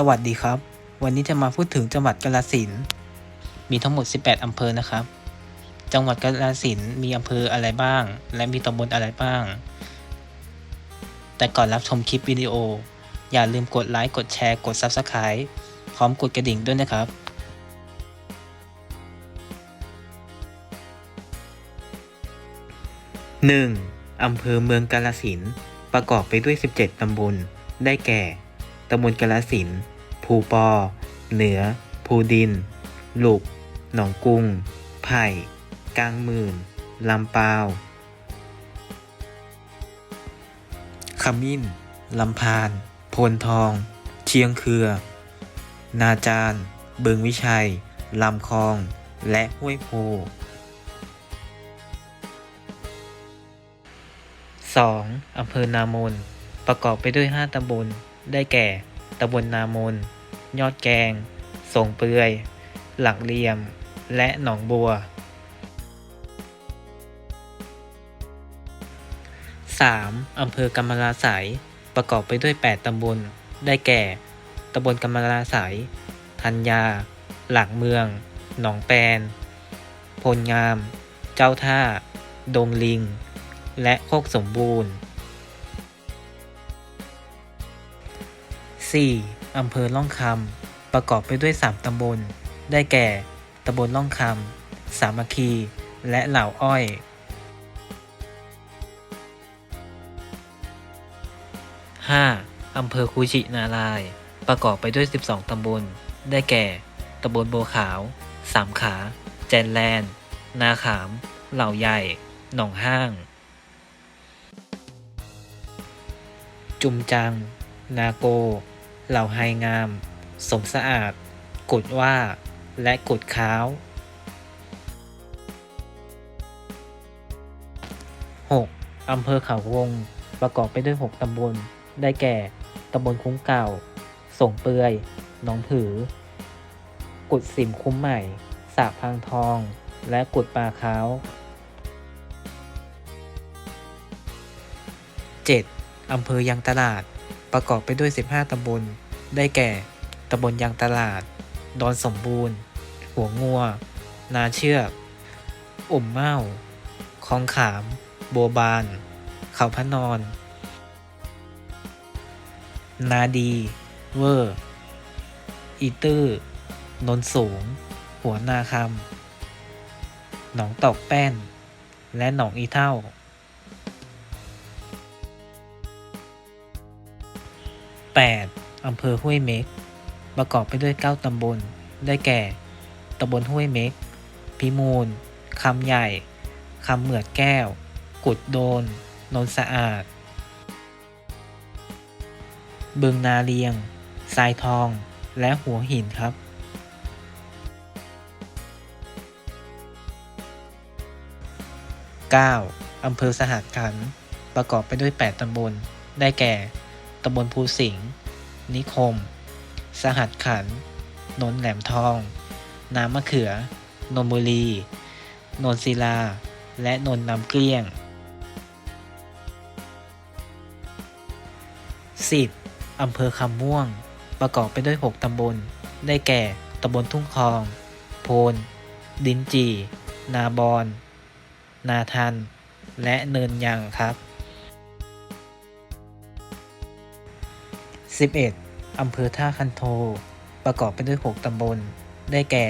สวัสดีครับ วันนี้จะมาพูดถึงจังหวัดกาฬสินธ์มีทั้งหมด 18 อำเภอนะครับ จังหวัดกาฬสินธ์มีอำเภออะไรบ้าง และมีตำบลอะไรบ้าง แต่ก่อนรับชมคลิปวิดีโอ อย่าลืมกดไลค์กดแชร์กด Subscribe พร้อมกดกระดิ่งด้วยนะครับ 1. อำเภอเมืองกาฬสินธ์ประกอบไปด้วย 17 ตำบล ได้แก่ ตำบลกาฬสิน ภูปอ เหนือ ภูดิน หลุก หนองกุง ไผ่ กลางหมื่น ลำปาว ขมิ้น ลำพาน โพนทอง เชียงเครือ นาจารเบิงวิชัย ลำคลอง และห้วยโพ 2. อำเภอนามน ประกอบไปด้วย 5 ตำบล ได้แก่ตำบลนามน ยอดแกงสงเปือย หลักเหลี่ยม และหนองบัว 3. อำเภอกำมะลาไสยประกอบไปด้วย 8 ตำบล ได้แก่ ตำบลกำมะลาไสยธัญญา หลักเมือง หนองแปน พลงาม เจ้าท่า ดงลิง และโคกสมบูรณ์ 4. อำเภอล่องคำ ประกอบไปด้วย 3 ตำบล ได้แก่ ตำบลล่องคำ สามัคคี และเหล่าอ้อย 5. อำเภอคูชินาราย ประกอบไปด้วย 12 ตำบล ได้แก่ ตำบลโบขาว สามขา แจนแลน นาขาม เหล่าใหญ่ หนองห้าง จุมจัง นาโก เหล่าไฮงาม สมสะอาด กุดว่า และกุดค้าว 6. อำเภอเขาวง ประกอบไปด้วย 6 ตำบล ได้แก่ ตำบลคุ้งเก่า ส่งเปือยหนองผือ กุดสิมคุ้มใหม่สาพังทอง และกุดปลาขาว 7. อำเภอยางตลาด ประกอบไปด้วย 15 ตำบล ได้แก่ ตำบลยางตลาด ดอนสมบูรณ์ หัวงัว นาเชือกอุ่มเม้าคลองขาม โบบาน เขาพระนอน นาดี เวอร์ อีตื้อ นนสูง หัวนาคำหนองตอกแป้น และหนองอีเท่า 8. อำเภอห้วยเม็ก ประกอบไปด้วย 9 ตำบล ได้แก่ ตำบลห้วยเม็ก พิมูล คำใหญ่ คำเหมือดแก้ว กุดโดน นนสะอาด บึงนาเลียง ทรายทอง และหัวหินครับ 9. อำเภอสหัสขันประกอบไปด้วย 8 ตำบล ได้แก่ ตำบลภูสิงห์นิคม สหัสขันนนแหลมทอง น้ำมะเขือนนบุรี นนศิลา และนนน้ำเกลี้ยง 10. อำเภอคำม่วง ประกอบไปด้วย 6 ตำบล ได้แก่ ตำบลทุ่งคอง โพน ดินจี นาบอน นาทัน และเนินยังครับ 11. อำเภอท่าคันโท ประกอบไปด้วย 6 ตำบล ได้แก่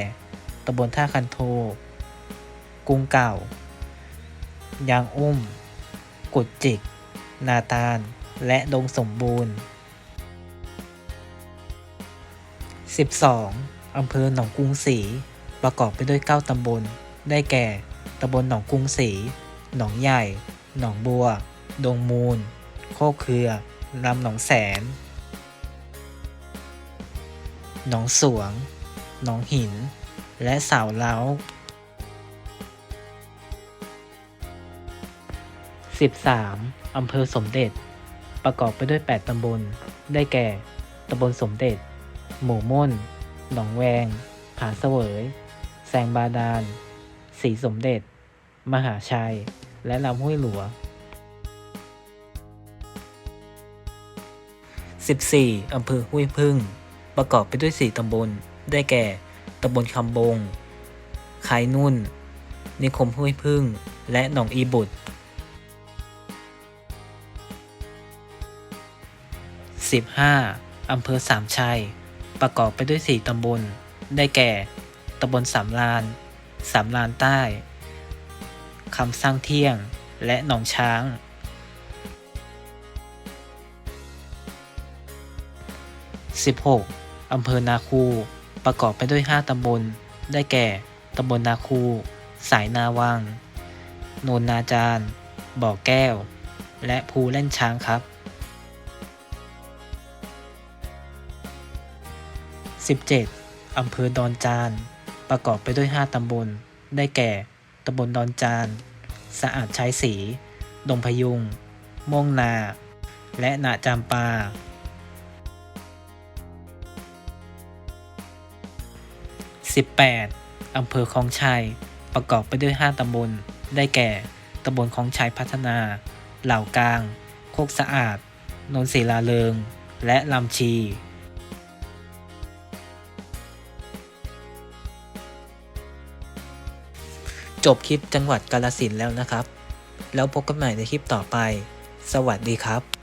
ตำบลท่าคันโท กรุงเก่า ยางอุ้ม กุดจิก นาตาล และดงสมบูรณ์ 12. อำเภอหนองกรุงศรีประกอบไปด้วย 9 ตำบล ได้แก่ ตำบลหนองกรุงศรี หนองใหญ่ หนองบัว ดงมูล โคกเครือลำหนองแสน หนองสวง หนองหิน และสาวเล้า 13. อำเภอสมเด็จ ประกอบไปด้วย 8 ตำบล ได้แก่ ตำบลสมเด็จ หมู่ม่น หนองแวง ผาเสวยแสงบาดาลสีสมเด็จ มหาชัย และลำห้วยหลว 14. อำเภอห้วยพึ่ง ประกอบไปด้วย 4 ตำบล ได้แก่ ตำบลคำบง คายนุ่น นิคมห้วยพึ่ง และหนองอีบุตร 15. อำเภอสามชัย ประกอบไปด้วย 4 ตำบล ได้แก่ ตำบลสามลาน สามลานใต้ คำสร้างเที่ยง และหนองช้าง 16. อำเภอนาคู ประกอบไปด้วย 5 ตำบล ได้แก่ ตำบลนาคู สายนาวัง โนนนาจาร บ่อแก้ว และภูเล่นช้างครับ 17. อำเภอดอนจาน ประกอบไปด้วย 5 ตำบล ได้แก่ ตำบลดอนจาน สะอาดใช้สี ดงพยุง ม่วงนา และนาจามปา 18. อำเภอคลองชัย ประกอบไปด้วย 5 ตำบล ได้แก่ ตำบลคลองชัยพัฒนา เหล่ากลาง โคกสะอาด นนศิลาเริง และลำชี จบคลิปจังหวัดกาลสินแล้วนะครับ แล้วพบกันใหม่ในคลิปต่อไป สวัสดีครับ